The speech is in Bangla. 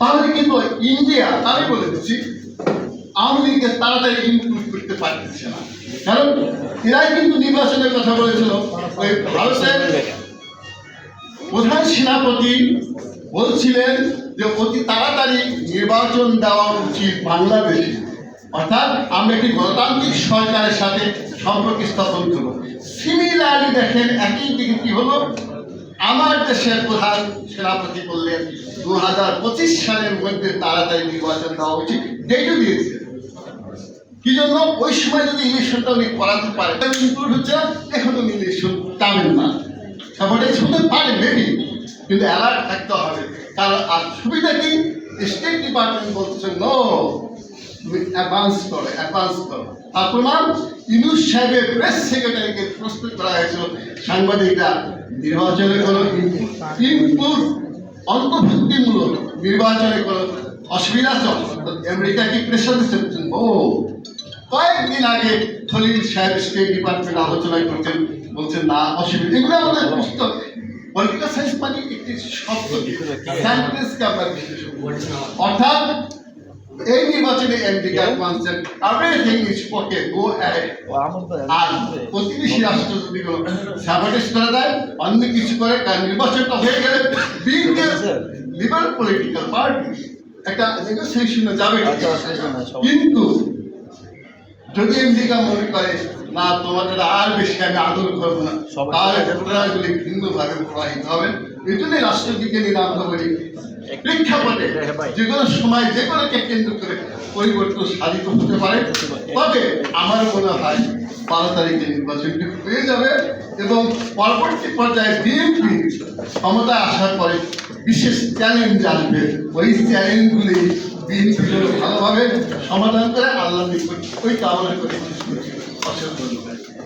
তাহলে কিন্তু ইন্ডিয়া আমি বলে দিচ্ছি, আওয়ামী লীগকে তাড়াতাড়ি ইনক্লুড করতে পারতেছে না। কারণ এরাই কিন্তু নির্বাচনের কথা বলেছিল। ওই ভারতের প্রধান সেনাপতি বলছিলেন যে, অতি তাড়াতাড়ি নির্বাচন দেওয়া উচিত বাংলাদেশে। অর্থাৎ আমরা একটি গণতান্ত্রিক সরকারের সাথে সম্পর্ক স্থাপন করব। সিমিলারলি দেখেন, একই দিকে কি হলো? আমার দেশের প্রধান সেনাপতি বললেন দু হাজার পঁচিশ সালের মধ্যে তাড়াতাড়ি নির্বাচন দেওয়া উচিত। ডেটও দিয়েছে। কি জন্য? ওই সময় যদি ইলেকশনটা উনি করাতে পারে ইনক্লুড হচ্ছে এখন উনি ইলেকশন টানেন না। তারপরে শুনতে পারে মেবি কিন্তু অ্যালার্ট থাকতে হবে। কারণ, আর সুবিধা কি? স্টেট ডিপার্টমেন্ট বলছে নো অ্যাডভান্স করো অ্যাডভান্স করো। তার প্রমাণ ইনুস সাহেবের প্রেস সেক্রেটারিকে প্রস্তুত করা হয়েছিল, সাংবাদিকরা নির্বাচনে কোনো ইনপুট অন্তর্ভুক্তিমূলক নির্বাচনে কোনো অসুবিধা চল আমেরিকা কি প্রেশার দিচ্ছে? ও, কয়েকদিন আগে খলিল সাহেব স্টেট ডিপার্টমেন্ট আলোচনা করছেন বলছেন, না, অসুবিধা, এগুলো আমাদের পুস্তক পলিটিক্যাল সায়েন্স মানে একটি শব্দ। অর্থাৎ এই নির্বাচনে মানছেন এভরিথিং ইজ ওকে গো আর প্রতিবেশী রাষ্ট্র যদি করে অন্য কিছু করে তার নির্বাচনটা হয়ে গেলে লিবারেল পলিটিক্যাল পার্টি একটা নেগোসিয়েশনে যাবে। কিন্তু যদি আমেরিকা মনে করে না তোমাদের আর বেশি আমি আদর করব না। তাহলে ঘটনাগুলি ভিন্নভাবে প্রবাহিত হবে। এই জন্যই রাষ্ট্রবিজ্ঞানী আমরা বলি প্রেক্ষাপটে যে কোনো সময় যে কোনোকে কেন্দ্র করে পরিবর্তন সাধিত হতে পারে। তবে আমার মনে হয় বারো তারিখে নির্বাচনটি হয়ে যাবে এবং পরবর্তী পর্যায়ে বিএনপি ক্ষমতায় আসার পরে বিশেষ চ্যালেঞ্জ আসবে। ওই চ্যালেঞ্জগুলি বিএনপি ভালোভাবে সমাধান করে আল্লাহ ওই কামনা করে 生活里面。